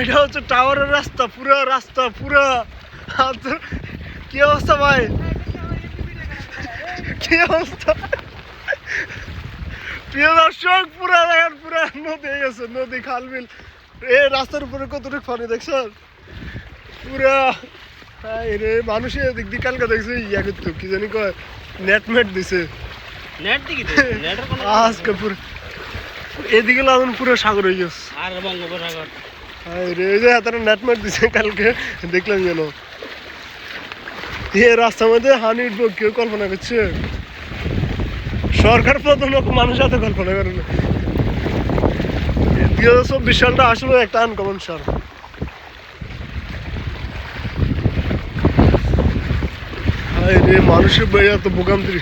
এটা হচ্ছে টাওয়ারের রাস্তা পুরো রাস্তা পুরো। আচ্ছা, কি অবস্থা ভাই? কি অবস্থা? প্রিয় দর্শক পুরা দেখেন পুরা নদী গেছে নদী খাল বিল। এই রাস্তার উপরে কতটুকু পানি দেখছ পুরা রে মানুষে এদিক দিয়ে কালকে দেখছে ইয়া করতো কি জানি কয় নেট মেট দিছে। আজকে পুরো এদিকে লাগুন পুরো সাগর হয়ে গেছে। আর বঙ্গোপসাগর। দেখলাম যেন। এ রাস্তার মধ্যে হানি উঠবো, কেউ কল্পনা করছে? সরকার প্রথম মানুষ এত কল্পনা করে না। দুই হাজার চব্বিশ সালটা আসলে একটা আনকমন সাল। মানুষের বই এত ভোগান্তি।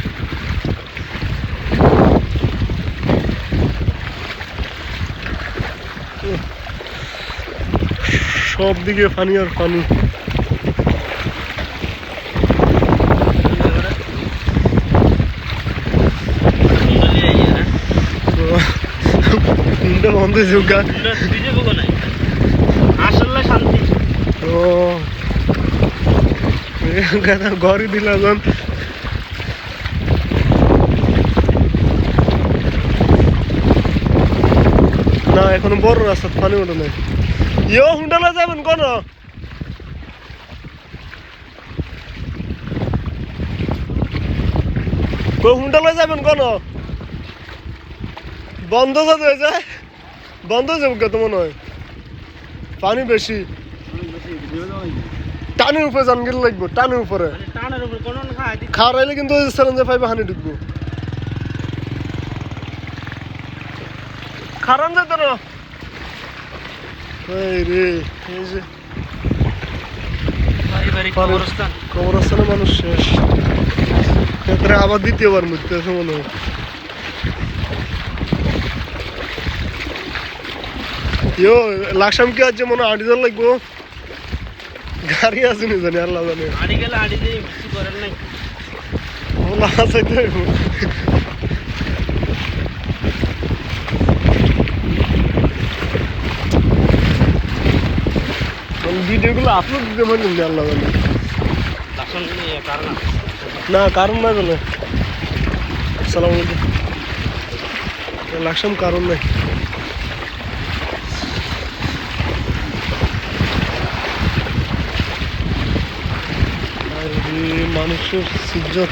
সব দিকে পানি আর পানি। তিনটা বন্ধ হয়েছে গা। আসলে শান্তি। ও। ঘরই দিল এখন। না এখনও বড় রাস্তা পানি ওঠে নাই। ইয়ো হুন্ডালা যাবেন কোন? কই হুন্ডালা যাবেন কোন? বন্ধ যাতে হয়ে বন্ধ হয়ে যাবে তো মনে হয় পানি বেশি টানের উপরে যান গেলে লাগবো টানের উপরে না খাওয়াইলে কিন্তু ওই স্যালেঞ্জে পাইবে হানি ঢুকবো। খারান যেত না এই রে এই যে পারিবারিক পারি- কবরস্থান। মানুষ শেষ। ক্ষেত্রে আবার দ্বিতীয়বার মরতে আছে মনে হয়। ইয়ো লাকসাম কি আছে মনে আড়ি দর লাগবো গাড়ি আছে নি জানি আল্লাহ জানে। আড়ি গেলে আড়ি দিয়ে কিছু করার নাই। ওলা চাইতে হইব। ভিডিওগুলো আপলোড দিতে পারি না আল্লাহ না, কারণ নাই বলে সালাম আলাইকুম। কারণ নাই। মানুষের সিজ্জত।